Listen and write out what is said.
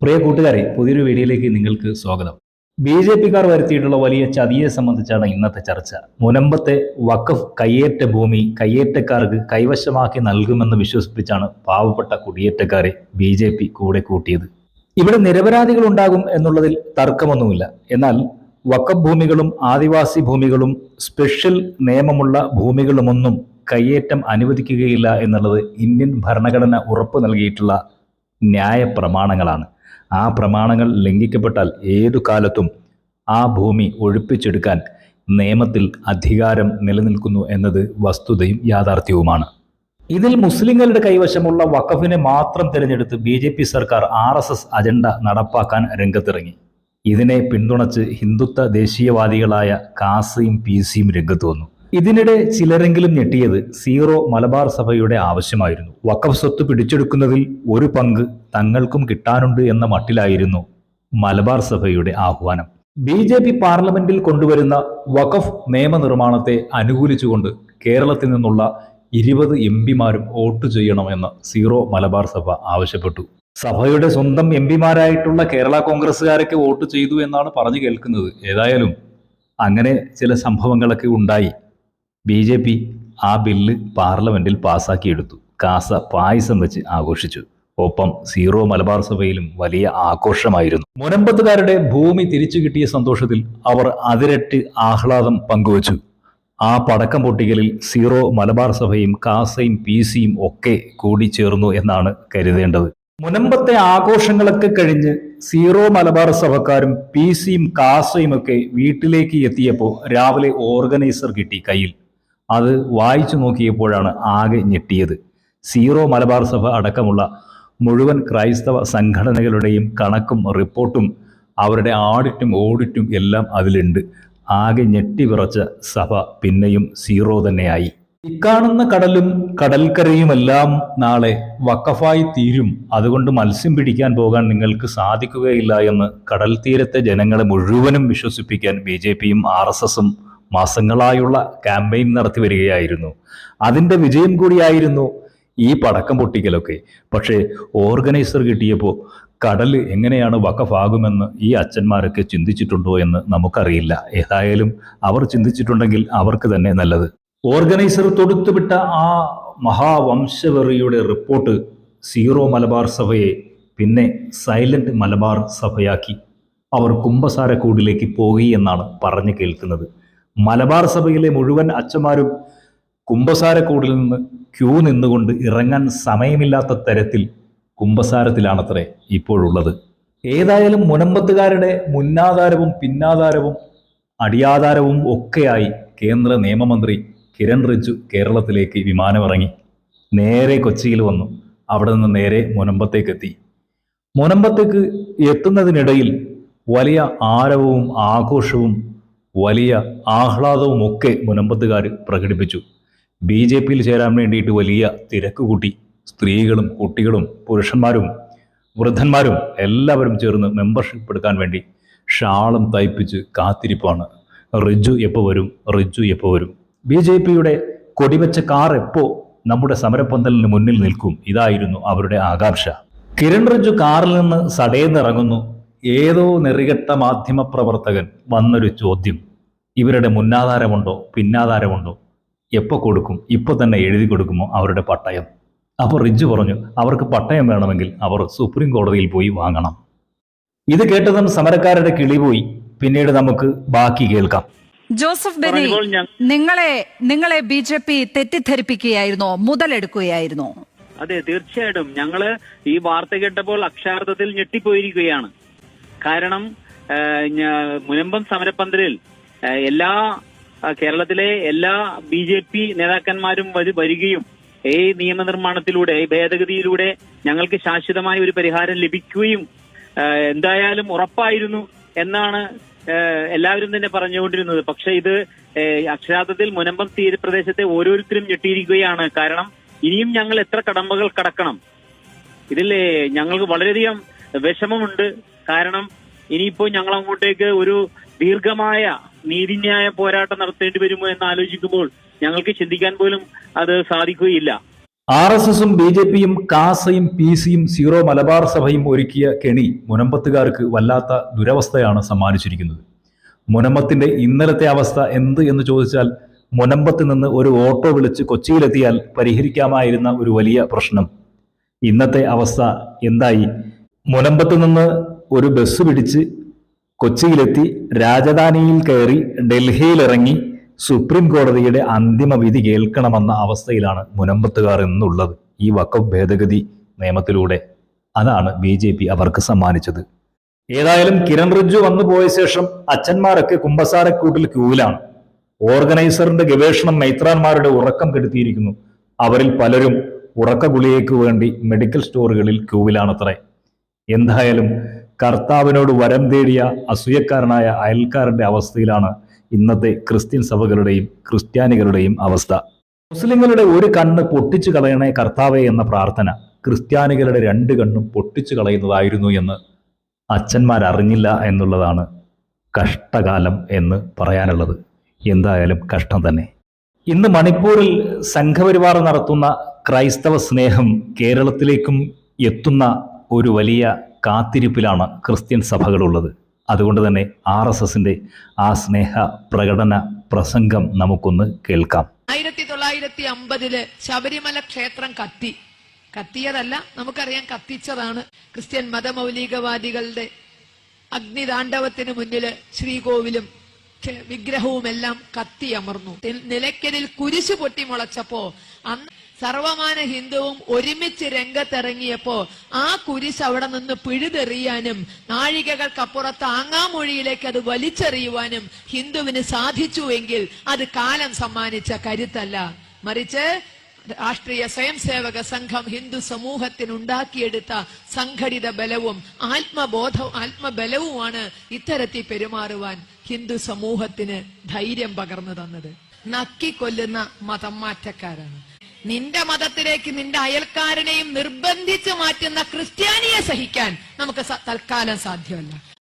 പ്രിയ കൂട്ടുകാരെ പുതിയൊരു വീഡിയോയിലേക്ക് നിങ്ങൾക്ക് സ്വാഗതം. ബി ജെ പിക്കാർ വരുത്തിയിട്ടുള്ള വലിയ ചതിയെ സംബന്ധിച്ചാണ് ഇന്നത്തെ ചർച്ച. മുനമ്പത്തെ വഖഫ് കയ്യേറ്റ ഭൂമി കയ്യേറ്റക്കാർക്ക് കൈവശമാക്കി നൽകുമെന്ന് വിശ്വസിപ്പിച്ചാണ് പാവപ്പെട്ട കുടിയേറ്റക്കാരെ ബി ജെ പി കൂടെ കൂട്ടിയത്. ഇവിടെ നിരപരാധികൾ ഉണ്ടാകും എന്നുള്ളതിൽ തർക്കമൊന്നുമില്ല. എന്നാൽ വഖഫ് ഭൂമികളും ആദിവാസി ഭൂമികളും സ്പെഷ്യൽ നിയമമുള്ള ഭൂമികളുമൊന്നും കയ്യേറ്റം അനുവദിക്കുകയില്ല എന്നുള്ളത് ഇന്ത്യൻ ഭരണഘടന ഉറപ്പു നൽകിയിട്ടുള്ള ന്യായ പ്രമാണങ്ങളാണ് ആ പ്രമാണങ്ങൾ ലംഘിക്കപ്പെട്ടാൽ ഏതു കാലത്തും ആ ഭൂമി ഒഴിപ്പിച്ചെടുക്കാൻ നിയമത്തിൽ അധികാരം നിലനിൽക്കുന്നു എന്നത് വസ്തുതയും യാഥാർത്ഥ്യവുമാണ്. ഇതിൽ മുസ്ലിങ്ങളുടെ കൈവശമുള്ള വഖഫിനെ മാത്രം തിരഞ്ഞെടുത്ത് ബി ജെ പി സർക്കാർ ആർ എസ് എസ് അജണ്ട നടപ്പാക്കാൻ രംഗത്തിറങ്ങി. ഇതിനെ പിന്തുണച്ച് ഹിന്ദുത്വ ദേശീയവാദികളായ കാസിയും പി സിയും രംഗത്ത് വന്നു. ഇതിനിടെ ചിലരെങ്കിലും ഞെട്ടിയത് സീറോ മലബാർ സഭയുടെ ആവശ്യമായിരുന്നു. വക്കഫ് സ്വത്ത് പിടിച്ചെടുക്കുന്നതിൽ ഒരു പങ്ക് തങ്ങൾക്കും കിട്ടാനുണ്ട് എന്ന മട്ടിലായിരുന്നു മലബാർ സഭയുടെ ആഹ്വാനം. ബി ജെ പി പാർലമെന്റിൽ കൊണ്ടുവരുന്ന വഖഫ് നിയമനിർമ്മാണത്തെ അനുകൂലിച്ചുകൊണ്ട് കേരളത്തിൽ നിന്നുള്ള ഇരുപത് എം പിമാരും വോട്ട് ചെയ്യണമെന്ന് സീറോ മലബാർ സഭ ആവശ്യപ്പെട്ടു. സഭയുടെ സ്വന്തം എം പിമാരായിട്ടുള്ള കേരള കോൺഗ്രസ്സുകാരൊക്കെ വോട്ട് ചെയ്തു എന്നാണ് പറഞ്ഞു കേൾക്കുന്നത്. ഏതായാലും അങ്ങനെ ചില സംഭവങ്ങളൊക്കെ ഉണ്ടായി. ബി ജെ പി ആ ബില്ല് പാർലമെന്റിൽ പാസാക്കിയെടുത്തു. കാസ പായസം വെച്ച് ആഘോഷിച്ചു. ഒപ്പം സീറോ മലബാർ സഭയിലും വലിയ ആഘോഷമായിരുന്നു. മുനമ്പത്തുകാരുടെ ഭൂമി തിരിച്ചു കിട്ടിയ സന്തോഷത്തിൽ അവർ അതിരട്ട് ആഹ്ലാദം പങ്കുവച്ചു. ആ പടക്കം പൊട്ടിക്കലിൽ സീറോ മലബാർ സഭയും കാസയും പി സിയും ഒക്കെ കൂടിച്ചേർന്നു എന്നാണ് കരുതേണ്ടത്. മുനമ്പത്തെ ആഘോഷങ്ങളൊക്കെ കഴിഞ്ഞ് സീറോ മലബാർ സഭക്കാരും പി സിയും കാസയും ഒക്കെ വീട്ടിലേക്ക് എത്തിയപ്പോൾ രാവിലെ ഓർഗനൈസർ കിട്ടി കയ്യിൽ. അത് വായിച്ചു നോക്കിയപ്പോഴാണ് ആകെ ഞെട്ടിയത്. സീറോ മലബാർ സഭ അടക്കമുള്ള മുഴുവൻ ക്രൈസ്തവ സംഘടനകളുടെയും കണക്കും റിപ്പോർട്ടും അവരുടെ ആഡിറ്റും ഓഡിറ്റും എല്ലാം അതിലുണ്ട്. ആകെ ഞെട്ടിവിറച്ച സഭ പിന്നെയും സീറോ തന്നെയായി. ഇക്കാണുന്ന കടലും കടൽക്കരയുമെല്ലാം നാളെ വക്കഫായി തീരും. അതുകൊണ്ട് മത്സ്യം പിടിക്കാൻ പോകാൻ നിങ്ങൾക്ക് സാധിക്കുകയില്ല എന്ന് കടൽ തീരത്തെ ജനങ്ങളെ മുഴുവനും വിശ്വസിപ്പിക്കാൻ ബി ജെ പിയും ആർ എസ് എസും മാസങ്ങളായുള്ള ക്യാമ്പയിൻ നടത്തി വരികയായിരുന്നു. അതിന്റെ വിജയം കൂടിയായിരുന്നു ഈ പടക്കം പൊട്ടിക്കലൊക്കെ. പക്ഷേ ഓർഗനൈസർ കിട്ടിയപ്പോൾ കടൽ എങ്ങനെയാണ് വക്കഫാകുമെന്ന് ഈ അച്ഛന്മാരൊക്കെ ചിന്തിച്ചിട്ടുണ്ടോ എന്ന് നമുക്കറിയില്ല. ഏതായാലും അവർ ചിന്തിച്ചിട്ടുണ്ടെങ്കിൽ അവർക്ക് തന്നെ നല്ലത്. ഓർഗനൈസർ തൊടുത്തുവിട്ട ആ മഹാവംശവെറിയുടെ റിപ്പോർട്ട് സീറോ മലബാർ സഭയെ പിന്നെ സൈലന്റ് മലബാർ സഭയാക്കി. അവർ കുംഭസാരക്കൂടിലേക്ക് പോയി എന്നാണ് പറഞ്ഞു കേൾക്കുന്നത്. മലബാർ സഭയിലെ മുഴുവൻ അച്ഛന്മാരും കുംഭസാരക്കൂടിൽ നിന്ന് ക്യൂ നിന്നുകൊണ്ട് ഇറങ്ങാൻ സമയമില്ലാത്ത തരത്തിൽ കുംഭസാരത്തിലാണത്രേ ഇപ്പോഴുള്ളത്. ഏതായാലും മുനമ്പത്തുകാരുടെ മുന്നാധാരവും പിന്നാധാരവും അടിയാധാരവും ഒക്കെയായി കേന്ദ്ര നിയമമന്ത്രി കിരൺ റിജു കേരളത്തിലേക്ക് വിമാനമിറങ്ങി. നേരെ കൊച്ചിയിൽ വന്നു. അവിടെ നിന്ന് നേരെ മുനമ്പത്തേക്ക് എത്തി മുനമ്പത്തേക്ക് എത്തുന്നതിനിടയിൽ വലിയ ആരവവും ആഘോഷവും വലിയ ആഹ്ലാദവും ഒക്കെ മുനമ്പത്തുകാർ പ്രകടിപ്പിച്ചു. ബി ജെ പിയിൽ ചേരാൻ വേണ്ടിയിട്ട് വലിയ തിരക്ക് കൂട്ടി സ്ത്രീകളും കുട്ടികളും പുരുഷന്മാരും വൃദ്ധന്മാരും എല്ലാവരും ചേർന്ന് മെമ്പർഷിപ്പ് എടുക്കാൻ വേണ്ടി ഷാളും തയ്പ്പിച്ച് കാത്തിരിപ്പാണ്. റിജു എപ്പോൾ വരും? റിജു എപ്പോൾ വരും? ബി ജെ പിയുടെ കൊടിവെച്ച കാർ എപ്പോ നമ്മുടെ സമരപ്പന്തലിന് മുന്നിൽ നിൽക്കും? ഇതായിരുന്നു അവരുടെ ആകാംക്ഷ. കിരൺ റിജു കാറിൽ നിന്ന് സടേന്നിറങ്ങുന്നു ഏതോ നെറികെട്ട മാധ്യമ പ്രവർത്തകൻ വന്നൊരു ചോദ്യം. ഇവരുടെ മുന്നാധാരമുണ്ടോ പിന്നാധാരമുണ്ടോ? എപ്പോൾ കൊടുക്കും ഇപ്പോൾ തന്നെ എഴുതി കൊടുക്കുമോ അവരുടെ പട്ടയം? അപ്പോൾ റിജു പറഞ്ഞു അവർക്ക് പട്ടയം വേണമെങ്കിൽ അവർ സുപ്രീം കോടതിയിൽ പോയി വാങ്ങണം. ഇത് കേട്ടതും സമരക്കാരുടെ കിളി പോയി. പിന്നീട് നമുക്ക് ബാക്കി കേൾക്കാം. ജോസഫ് ബെനി നിങ്ങളെ നിങ്ങളെ ബി ജെ പി തെറ്റിദ്ധരിപ്പിക്കുകയായിരുന്നോ മുതലെടുക്കുകയായിരുന്നോ. അതെ തീർച്ചയായിട്ടും. ഞങ്ങൾ ഈ വാർത്ത കേട്ടപ്പോൾ അക്ഷാർത്ഥത്തിൽ ഞെട്ടിപ്പോയിരിക്കുകയാണ്. കാരണം മുനമ്പം സമരപ്പന്തലിൽ എല്ലാ കേരളത്തിലെ എല്ലാ ബി ജെ പി നേതാക്കന്മാരും വരു- വരികയും ഈ നിയമനിർമ്മാണത്തിലൂടെ ഈ ഭേദഗതിയിലൂടെ ഞങ്ങൾക്ക് ശാശ്വതമായ ഒരു പരിഹാരം ലഭിക്കുകയും എന്തായാലും ഉറപ്പായിരുന്നു എന്നാണ് എല്ലാവരും തന്നെ പറഞ്ഞുകൊണ്ടിരുന്നത്. പക്ഷെ ഇത് അക്ഷരാർത്ഥത്തിൽ മുനമ്പം തീരപ്രദേശത്തെ ഓരോരുത്തരും ഞെട്ടിയിരിക്കുകയാണ്. കാരണം ഇനിയും ഞങ്ങൾ എത്ര കടമ്പകൾ കടക്കണം? ഇതിൽ ഞങ്ങൾക്ക് വളരെയധികം വിഷമമുണ്ട്. കാരണം ഇനിയിപ്പോ ഞങ്ങൾ അങ്ങോട്ടേക്ക് ഒരു ദീർഘമായ നീതിന്യായ പോരാട്ടം നടത്തേണ്ടി വരുമോ എന്ന് ആലോചിക്കുമ്പോൾ ഞങ്ങൾക്ക് ചിന്തിക്കാൻ പോലും അത് സാധിക്കുകയില്ല. ആർ എസ് എസും ബി ജെ പിയും കാസയും പി സിയും സീറോ മലബാർ സഭയും ഒരുക്കിയ കെണി മുനമ്പത്തുകാർക്ക് വല്ലാത്ത ദുരവസ്ഥയാണ് സമ്മാനിച്ചിരിക്കുന്നത്. മുനമ്പത്തിന്റെ ഇന്നലത്തെ അവസ്ഥ എന്ത് എന്ന് ചോദിച്ചാൽ മുനമ്പത്ത് നിന്ന് ഒരു ഓട്ടോ വിളിച്ച് കൊച്ചിയിലെത്തിയാൽ പരിഹരിക്കാമായിരുന്ന ഒരു വലിയ പ്രശ്നം. ഇന്നത്തെ അവസ്ഥ എന്തായി? മുനമ്പത്ത് നിന്ന് ഒരു ബസ് പിടിച്ച് കൊച്ചിയിലെത്തി രാജധാനിയിൽ കയറി ഡൽഹിയിലിറങ്ങി സുപ്രീം കോടതിയുടെ അന്തിമ വിധി കേൾക്കണമെന്ന അവസ്ഥയിലാണ് മുനമ്പത്തുകാർ എന്നുള്ളത് ഈ വക്കഫ് ഭേദഗതി നിയമത്തിലൂടെ. അതാണ് ബി ജെ പി അവർക്ക് സമ്മാനിച്ചത്. ഏതായാലും കിരൺ റിജ്ജു വന്നു പോയ ശേഷം അച്ഛന്മാരൊക്കെ കുമ്പസാരക്കൂട്ടിൽ ക്യൂവിലാണ്. ഓർഗനൈസറിന്റെ ഗവേഷണം മൈത്രാന്മാരുടെ ഉറക്കം കെടുത്തിയിരിക്കുന്നു. അവരിൽ പലരും ഉറക്ക ഗുളികയ്ക്ക് വേണ്ടി മെഡിക്കൽ സ്റ്റോറുകളിൽ ക്യൂവിലാണത്രേ. എന്തായാലും കർത്താവിനോട് വരം തേടിയ അസൂയക്കാരനായ അയൽക്കാരന്റെ അവസ്ഥയിലാണ് ഇന്നത്തെ ക്രിസ്ത്യൻ സഭകളുടെയും ക്രിസ്ത്യാനികളുടെയും അവസ്ഥ. മുസ്ലിങ്ങളുടെ ഒരു കണ്ണ് പൊട്ടിച്ചു കളയണേ കർത്താവേ എന്ന പ്രാർത്ഥന ക്രിസ്ത്യാനികളുടെ രണ്ട് കണ്ണും പൊട്ടിച്ചു കളയുന്നതായിരുന്നു എന്ന് അച്ഛന്മാർ അറിഞ്ഞില്ല എന്നുള്ളതാണ് കഷ്ടകാലം എന്ന് പറയാനുള്ളത്. എന്തായാലും കഷ്ടം തന്നെ. ഇന്ന് മണിപ്പൂരിൽ സംഘപരിവാർ നടത്തുന്ന ക്രൈസ്തവ സ്നേഹം കേരളത്തിലേക്കും എത്തുന്ന ഒരു വലിയ കാത്തിരിപ്പിലാണ് ക്രിസ്ത്യൻ സഭകളുള്ളത്. അതുകൊണ്ട് തന്നെ ആർ എസ് എസിന്റെ ആ സ്നേഹ പ്രകടന പ്രസംഗം നമുക്കൊന്ന് കേൾക്കാം. ആയിരത്തി തൊള്ളായിരത്തി അമ്പതിൽ ശബരിമല ക്ഷേത്രം കത്തി. കത്തിയതല്ല നമുക്കറിയാം കത്തിച്ചതാണ് ക്രിസ്ത്യൻ മതമൗലികവാദികളുടെ അഗ്നിതാണ്ഡവത്തിന് മുന്നിൽ ശ്രീകോവിലും വിഗ്രഹവുമെല്ലാം കത്തിയമർന്നു. അമർന്നു നിലയ്ക്കലിൽ കുരിശു പൊട്ടി മുളച്ചപ്പോ അന്ന് സർവമാന ഹിന്ദുവും ഒരുമിച്ച് രംഗത്തിറങ്ങിയപ്പോ ആ കുരിശ് അവിടെ നിന്ന് പിഴുതെറിയാനും നാഴികകൾക്കപ്പുറത്ത് ആങ്ങാമൊഴിയിലേക്ക് അത് വലിച്ചെറിയുവാനും ഹിന്ദുവിന് സാധിച്ചുവെങ്കിൽ അത് കാലം സമ്മാനിച്ച കരുത്തല്ല. മറിച്ച് രാഷ്ട്രീയ സ്വയം സേവക സംഘം ഹിന്ദു സമൂഹത്തിനുണ്ടാക്കിയെടുത്ത സംഘടിത ബലവും ആത്മബോധ ആത്മബലവുമാണ് ഇത്തരത്തിൽ പെരുമാറുവാൻ ഹിന്ദു സമൂഹത്തിന് ധൈര്യം പകർന്നു തന്നത്. നക്കിക്കൊല്ലുന്ന മതം മാറ്റക്കാരാണ്. നിന്റെ മതത്തിലേക്ക് നിന്റെ അയൽക്കാരനെയും നിർബന്ധിച്ച് മാറ്റുന്ന ക്രിസ്ത്യാനിയെ സഹിക്കാൻ നമുക്ക് തൽക്കാലം സാധ്യമല്ല.